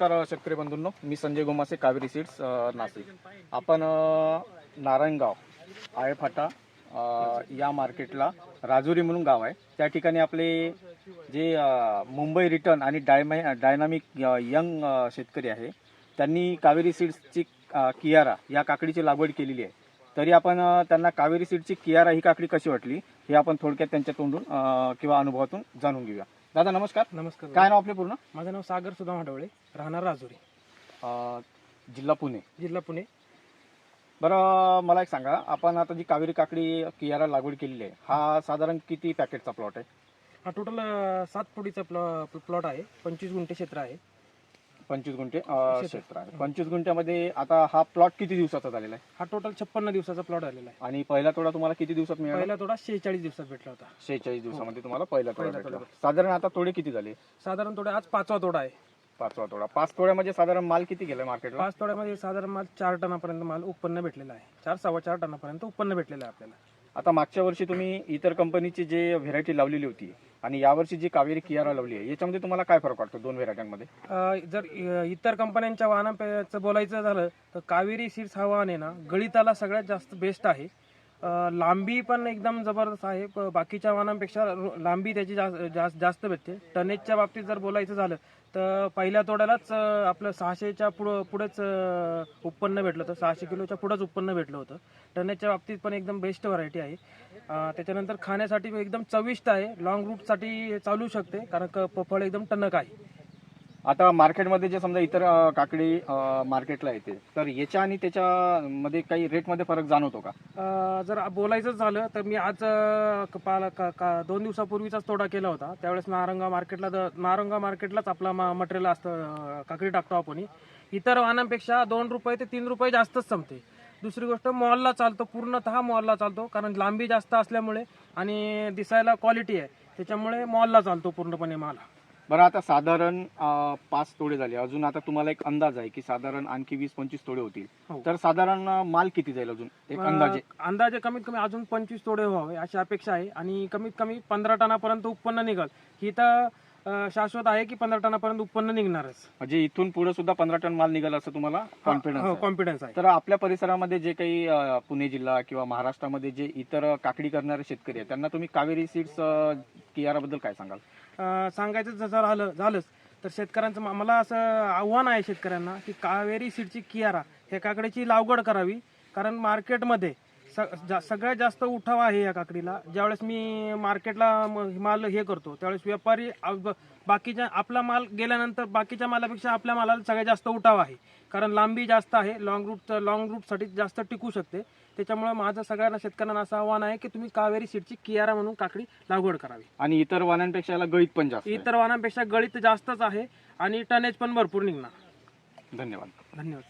नमस्कार शेतकरी बंधूंनो. मी संजय गोमासे कावेरी सीड्स नाशिक. आपण नारायणगाव आळेफाटा या मार्केटला राजुरी म्हणून गाव आहे. त्या ठिकाणी आपले जे मुंबई रिटर्न आणि डायमाय डायनामिक यंग शेतकरी आहे त्यांनी कावेरी सीड्सची कियारा या काकडीची लागवड केलेली आहे. तरी आपण त्यांना कावेरी सीडची कियारा ही काकडी कशी वाटली हे आपण थोडक्यात त्यांच्या तोंडून किंवा अनुभवातून जाणून घेऊया. दादा नमस्कार. नमस्कार काय नाव आपले पूर्ण? माझं नाव सागर सुदाम हडवळे राहणार राजुरी. अ, जिल्हा पुणे. जिल्हा पुणे. बरं मला एक सांगा आपण आता जी कावेरी काकडी कियारा लागवड केलेली आहे हा साधारण किती पॅकेटचा प्लॉट आहे? हा टोटल सात फुटीचा प्लॉ प्लॉट आहे पंचवीस गुंठे क्षेत्र आहे. पंचवीस गुंठे अ, क्षेत्र. आहे. पंचवीस गुंठ्यामध्ये आता हा प्लॉट किती दिवसाचा झालेला आहे? हा टोटल छप्पन्न दिवसाचा प्लॉट आलेला आहे. आणि पहिला तोडा तुम्हाला किती दिवसात मिळाला? पहिला तोडा शेहेचाळीस दिवसात भेटला होता. शेहेचाळीस दिवसामध्ये तुम्हाला पहिला तोडा पहिला भेटला. तोडा. साधारण आता तोडे किती झाले? साधारण तोडा आज पाचवा तोडा आहे. पाचवा तोडा. पाच तोड्यामध्ये साधारण माल किती गेलाय मार्केटला पाच तोड्यामध्ये साधारण माल चार टनापर्यंत माल उत्पन्न भेटलेला आहे. चार सव्वा चार टनापर्यंत उत्पन्न भेटलेलं आहे आपल्याला. आता मागच्या वर्षी तुम्ही इतर कंपनीची जे व्हेरायटी लावलेली होती आणि यावर्षी जी कावेरी कियारा लावली आहे याच्यामध्ये तुम्हाला काय फरक वाटतो दोन व्हेरायट्यांमध्ये अं, जर इ- इतर कंपन्यांच्या वाहनांचं बोलायचं झालं तर कावेरी सीड्स हा वाहन आहे ना गळिताला सगळ्यात जास्त बेस्ट आहे. लांबी पण एकदम जबरदस्त आहे. बाकीच्या वाहनांपेक्षा लांबी त्याची जास्त जास्त जास्त भेटते. टनेजच्या बाबतीत जर बोलायचं झालं तर पहिल्या तोड्यालाच आपलं सहाशेच्या पुढं पुढेच उत्पन्न भेटलं होतं. सहाशे किलोच्या पुढंच उत्पन्न भेटलं होतं. टनेजच्या बाबतीत पण एकदम बेस्ट व्हरायटी आहे. त्याच्यानंतर खाण्यासाठी एकदम चविष्ट आहे. लॉंग रूटसाठी चालू शकते कारण क- फळ एकदम टणक आहे. आता मार्केटमध्ये जे समजा इतर अ, काकडी अ, मार्केटला येते तर याच्या आणि त्याच्यामध्ये काही रेटमध्ये फरक जाणवतो का? अ, जर बोलायचं झालं तर मी आज अ, क- पाला का- का- दोन दिवसापूर्वीचाच तोडा केला होता. त्यावेळेस नारंगा मार्केटला द- नारंगा मार्केटलाच आपला मटेरियल असतं अ, काकडी टाकतो आपण. इतर वाहनांपेक्षा दोन रुपये ते तीन रुपये जास्तच संपते. दुसरी गोष्ट मॉलला चालतो पूर्णतः मॉलला चालतो कारण लांबी जास्त असल्यामुळे आणि दिसायला क्वालिटी आहे. त्याच्यामुळे मॉलला चालतो पूर्णपणे माल. बरं आता साधारण अ, पाच तोडे झाले. अजून आता तुम्हाला एक अंदाज आहे की साधारण आणखी वीस पंचवीस तोडे होतील. हो. तर साधारण अ, माल किती जाईल अजून? एक अंदाजे अ, अंदाजे. कमीत कमी अजून पंचवीस तोडे व्हावे अशी अपेक्षा आहे. आणि कमीत कमी पंधरा टनापर्यंत उत्पन्न निघाल. ही तर अ, शाश्वत आहे की पंधरा टनापर्यंत उत्पन्न निघणारच. म्हणजे इथून पुढे सुद्धा पंधरा टन माल निघाल असं तुम्हाला कॉन्फिडन्स कॉन्फिडन्स आहे. तर आपल्या परिसरामध्ये जे काही अ, पुणे जिल्हा किंवा महाराष्ट्रामध्ये जे इतर काकडी करणारे शेतकरी आहेत त्यांना तुम्ही कावेरी सीड्स कियाराबद्दल काय सांगाल? सांगायचं जसं राहिलं झालंच तर शेतकऱ्यांचं मला असं आव्हान आहे शेतकऱ्यांना की कावेरी सीडची कियारा हे काकडीची लागवड करावी. कारण मार्केटमध्ये जा- सगळ्यात जास्त उठाव आहे या काकडीला. ज्यावेळेस मी मार्केटला माल हे करतो त्यावेळेस व्यापारी बाकीच्या आपला माल गेल्यानंतर बाकीच्या मालापेक्षा आपल्या मालाला सगळ्यात जास्त उठाव आहे. कारण लांबी जास्त आहे लॉंग रूट लॉंग रूटसाठी जास्त टिकू शकते. त्याच्यामुळे माझं सगळ्यांना शेतकऱ्यांना असं आव्हान आहे की तुम्ही कावेरी सीडची कियारा म्हणून काकडी लागवड करावी. आणि इतर वाहनांपेक्षा याला गळीत पण जास्त. इतर वाहनांपेक्षा गळित जास्तच आहे आणि टनेज पण भरपूर निघणार. धन्यवाद. धन्यवाद